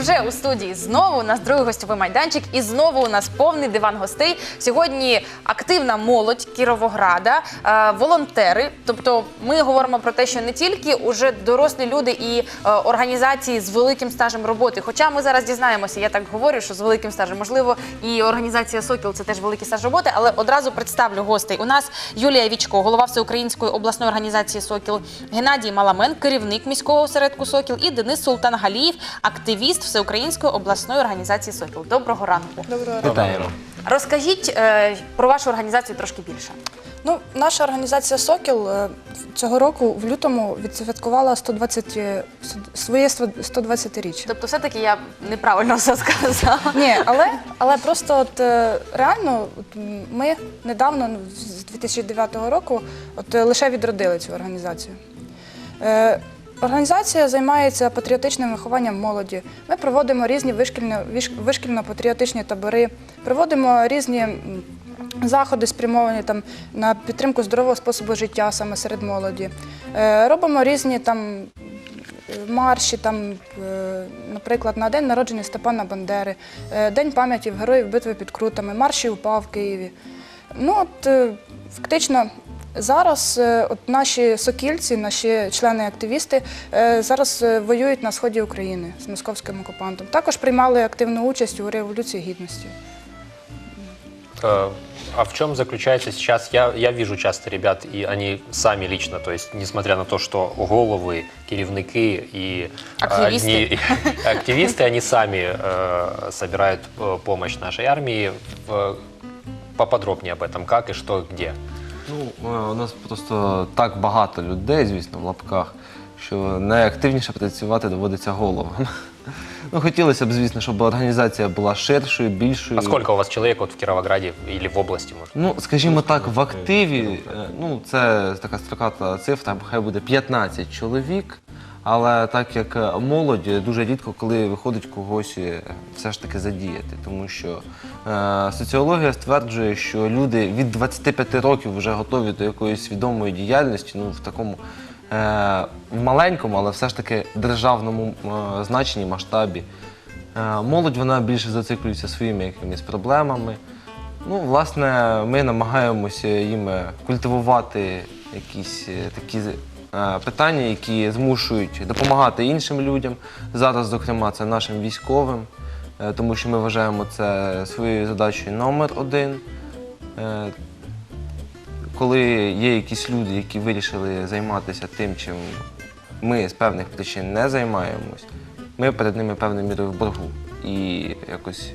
уже у студії знову у нас другий гостьовий майданчик, і знову у нас повний диван гостей. Сьогодні активна молодь Кіровограда, е, волонтери. Тобто, ми говоримо про те, що не тільки уже дорослі люди і е, організації з великим стажем роботи. Хоча ми зараз дізнаємося, я так говорю, що з великим стажем, можливо, і організація Сокіл це теж великий стаж роботи, але одразу представлю гостей. У нас Юлія Вічко, голова Всеукраїнської обласної організації Сокіл, Геннадій Маламен, керівник міського осередку Сокіл, і Денис Султангалієв, активіст Всеукраїнської обласної організації Сокіл. Доброго ранку. Доброго Вітаємо. Розкажіть е, про вашу організацію трошки більше. Ну, наша організація Сокіл е, цього року в лютому відсвяткувала 120, е, своє 120-річчя. Тобто, все-таки я неправильно все сказала. Ні, але, але просто от е, реально от, ми недавно, ну, з 2009 року, от е, лише відродили цю організацію. Е, Організація займається патріотичним вихованням молоді. Ми проводимо різні вишкільно- виш- вишкільно-патріотичні табори, проводимо різні заходи, спрямовані на підтримку здорового способу життя саме серед молоді. Е, Робимо різні е, марші, е, наприклад, на день народження Степана Бандери, День пам'яті героїв битви під Крутами, марші УПА в Києві. Ну, от, фактично, зараз е, от наші сокільці, наші члени-активісти е, зараз е, воюють на сході України з московським окупантом. Також приймали активну участь у Революції Гідності. Э, А в чем заключается сейчас? Я, я вижу часто ребят, и они сами лично, то есть, несмотря на то, что головы, керівники и э, Активисты. одни- активисты, они сами э, собирают э, помощь нашей армии. В- поподробнее об этом, как и что, где. Ну, е, у нас просто так багато людей, звісно, в лапках, що найактивніше працювати доводиться головам. Ну, хотілося б, звісно, щоб організація була ширшою, більшою. А сколько у вас человек вот в Кировограде или в области, может? Ну, скажімо так, в активі, е, ну, це така строката цифра, хай буде 15 чоловік. Але так як е, молодь, дуже рідко, коли виходить когось е, все ж таки задіяти, тому що е, соціологія стверджує, що люди від 25 років вже готові до якоїсь свідомої діяльності, ну в такому е, в маленькому, але все ж таки державному е, значенні, масштабі. Е, молодь вона більше зациклюється своїми якимись проблемами. Ну, власне, ми намагаємося їм е, культивувати якісь е, такі е, питання, які змушують допомагати іншим людям. Зараз, зокрема, це нашим військовим, е, тому що ми вважаємо це своєю задачею номер один. Е, Коли є якісь люди, які вирішили займатися тим, чим ми з певних причин не займаємось, ми перед ними певною мірою в боргу. І якось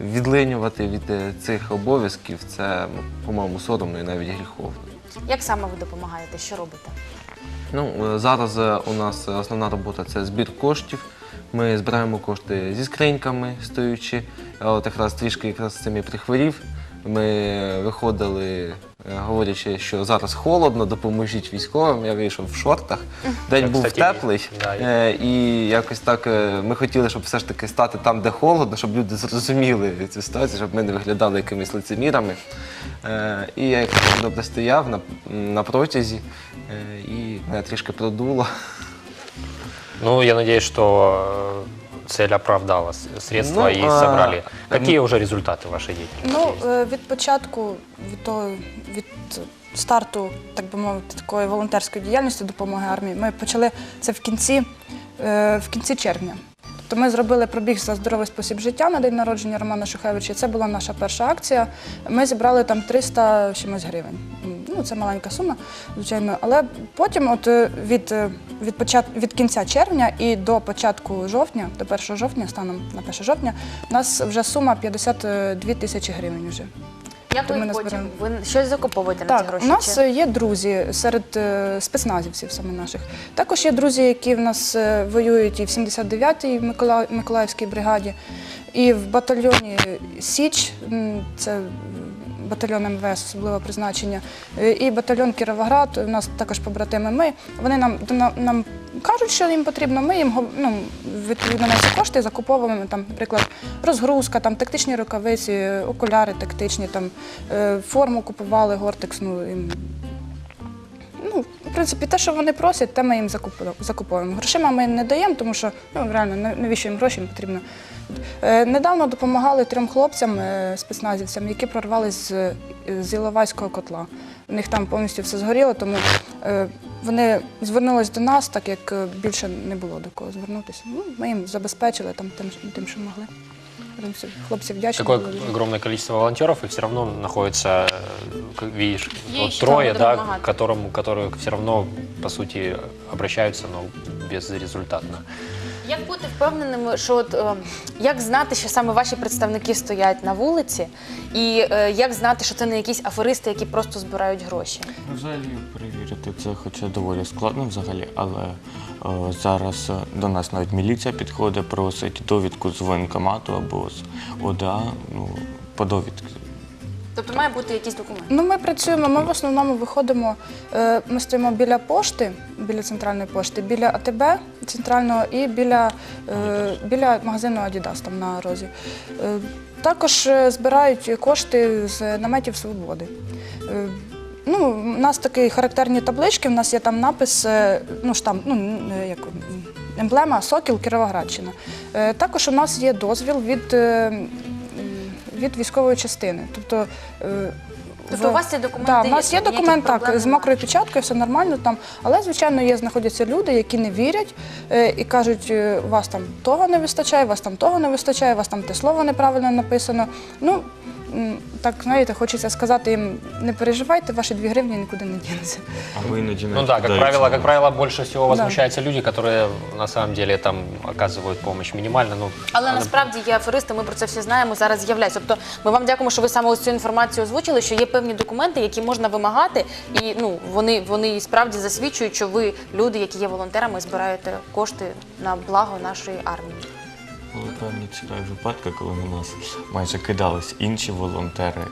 відлинювати від е, цих обов'язків це, по-моєму, соромно і навіть гріховно. Як саме ви допомагаєте? Що робите? Ну, е, зараз е, у нас основна робота це збір коштів. Ми збираємо кошти зі скриньками, стоючи. От якраз трішки якраз цим я прихворів. Ми виходили, е, говорячи, що зараз холодно, допоможіть військовим. Я вийшов в шортах. День Так, був кстати, теплий. да, і- Е, І якось так е, ми хотіли, щоб все ж таки стати там, де холодно, щоб люди зрозуміли цю ситуацію, щоб ми не виглядали якимись лицемірами. Е, І я якось так добре стояв на, на протязі е, і мене трішки продуло. Ну, я надеюсь, что цель оправдала средства Ну, и а, собрали. Какие уже результаты вашей деятельности? Ну, е, від початку, від, того, від старту, так би мовити, такої волонтерської діяльності допомоги армії, ми почали це в кінці, е, в кінці червня. Тобто ми зробили пробіг за здоровий спосіб життя на день народження Романа Шухевича. Це була наша перша акція. Ми зібрали там 300 чимось гривень. Ну, це маленька сума, звичайно. Але потім, от е, від, е, від, почат... від кінця червня і до початку жовтня, до 1 жовтня, станом на 1 жовтня, у нас вже сума 52 тисячі гривень вже. Як ви їх потім? Ви щось закуповуєте на ці Так, гроші? у нас чи- е, є друзі серед е, спецназівців саме наших. Також є друзі, які в нас е, воюють і в 79-й Микола- Миколаївській бригаді, і в батальйоні Січ, м, це батальйон МВС особливого призначення, е, і батальйон Кіровоград. У нас також побратими. Ми вони нам нам, нам кажуть, що їм потрібно. Ми їм ну, відповідно на ці кошти закуповуємо там, наприклад, розгрузка, там тактичні рукавиці, окуляри тактичні, там е, форму купували, гортекс. Ну, ну, принципі, те, що вони просять, те ми їм закуповуємо. Грошима ми не даємо, тому що ну, реально навіщо їм гроші їм потрібно. Е, недавно допомагали трьом хлопцям, е, які прорвались з, з Іловайського котла. У них там повністю все згоріло, тому вони звернулись до нас, так як е, більше не було до кого звернутися. Ну, ми їм забезпечили там тим, тим що могли. Хлопці- Хлопці вдячні. Такое були. огромное количество волонтеров, и все равно находится, видишь, вот трое, да, к которому, которые все равно, по сути, обращаются, но безрезультатно. Як бути впевненими, що от е, як знати, що саме ваші представники стоять на вулиці, і е, як знати, що це не якісь аферисти, які просто збирають гроші? Взагалі перевірити це хоча доволі складно взагалі, але е, зараз е, до нас навіть міліція підходить, просить довідку з воєнкомату або з ОДА, ну, по довідці. Тобто має бути якийсь документ. Ну, ми працюємо, ми в основному виходимо, е, ми стоїмо біля пошти, біля центральної пошти, біля АТБ центрального і біля, е, магазину Adidas там на розі. Е, Також збирають кошти з наметів свободи. Ну, у нас такі характерні таблички, у нас є там напис, ну штамп, ну як емблема Сокіл Кіровоградщина. Е, Також у нас є дозвіл від, від військової частини. Тобто, е, Тобто в- у вас є документи Так, у нас є ніяких документ проблем так, з немає? мокрою печаткою, все нормально там. Але, звичайно, є знаходяться люди, які не вірять е, і кажуть, е, у вас там того не вистачає, вас там того не вистачає, вас там те слово неправильно написано. Ну, м, так, знаєте, хочеться сказати їм, не переживайте, ваші дві гривні нікуди не дінуться. А ви іноді Ну да, как правило, как правило, больше всего Да. возмущаются люди, которые на самом деле там оказывают помощь минимально. Ну, Але насправді є аферисти, ми про це всі знаємо, зараз з'являються. Тобто ми вам дякуємо, що ви саме ось цю інформацію озвучили, що є певні документи, які можна вимагати, і ну вони, вони і справді засвідчують, що ви люди, які є волонтерами, збираєте кошти на благо нашої армії. Були певні цікаві випадки, коли на нас майже кидались інші волонтери.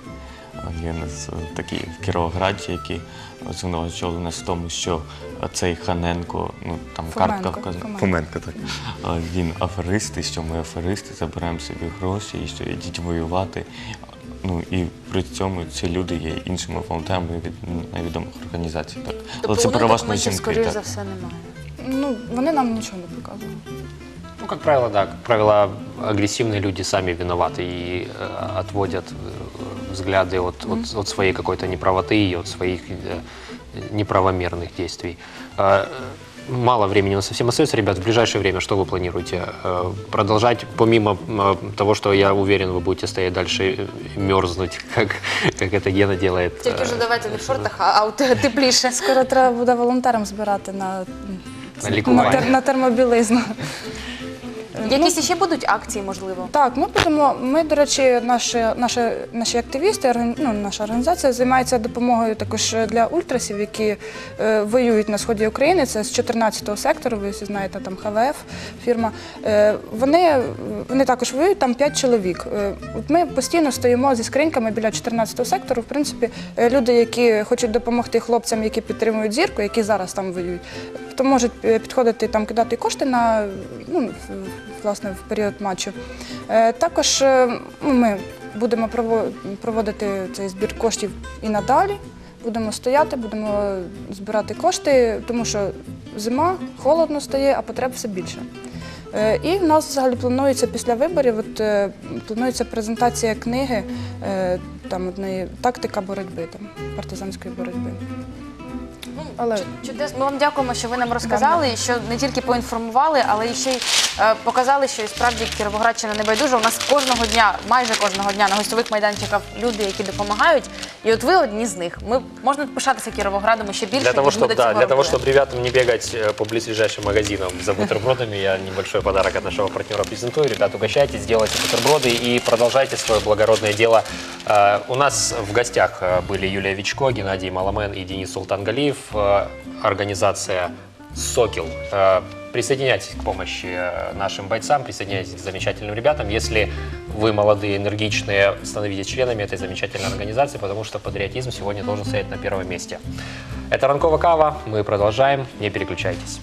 Є у нас такі в Кіровограді, які звинувачували нас в тому, що цей Ханенко, ну там Фоменко, картка. Фоменко. Фоменко, так. Він аферист, і що ми аферисти, забираємо собі гроші, і що йдіть воювати. Ну і при цьому ці люди є іншими волонтерами від невідомих організацій. Так. Але це переважно жінки. скоріш Так. за все, немає. Ну, вони нам нічого не показували. ну, как правило, да, как правило, агрессивные люди сами виноваты и э, отводят э, взгляды от, от, от своей какой-то неправоты и от своих э, неправомерных действий. Э, Мало времени у нас совсем остается, ребят. В ближайшее время что вы планируете? Э, Продолжать, помимо э, того, что я уверен, вы будете стоять дальше э, мерзнуть, как, как это Гена делает. Тільки э, вже давайте не в шортах, а, а от тепліше. Скоро треба буде волонтерам збирати на, На на, лікування. тер- на термобілизну. Якісь ще будуть акції, можливо? Так, ми будемо. Ми, до речі, наші, наші, наші активісти, ну, наша організація займається допомогою також для ультрасів, які е, воюють на сході України. Це з 14-го сектору, ви всі знаєте, там ХВФ фірма. Е, вони, вони також воюють, там 5 чоловік. Е, от ми постійно стоїмо зі скриньками біля 14-го сектору. В принципі, е, люди, які хочуть допомогти хлопцям, які підтримують зірку, які зараз там воюють, то можуть підходити там кидати кошти на ну, власне в період матчу. Е, Також е, ну, ми будемо проводити цей збір коштів і надалі. Будемо стояти, будемо збирати кошти, тому що зима, холодно стає, а потреб все більше. Е, І в нас взагалі планується після виборів, от, планується презентація книги там тактика боротьби, там, партизанської боротьби. Але Чудесно. Ми вам дякуємо, що ви нам розказали, і що не тільки поінформували, але і ще й е, показали, що і справді Кіровоградщина не байдужа. У нас кожного дня, майже кожного дня на гостьових майданчиках люди, які допомагають. І от ви одні з них. Ми можна пишатися Кіровоградом ще більше, Для того, ніж ми чтобы, до да, цього для того, робили. чтобы ребятам не бегать э, по близлежащим магазинам за бутербродами, я небольшой подарок от нашего партнера презентую. Ребят, угощайтесь, делайте бутерброды и продолжайте свое благородное дело. Э, У нас в гостях э, были Юлия Вичко, Геннадий Маламен и Денис Султангалиев. Э, Организация «Сокел». Э, Присоединяйтесь к помощи э, нашим бойцам, присоединяйтесь к замечательным ребятам. Если вы молодые, энергичные, становитесь членами этой замечательной организации, потому что патриотизм сегодня должен стоять на первом месте. Это Ранкова Кава. Мы продолжаем. Не переключайтесь.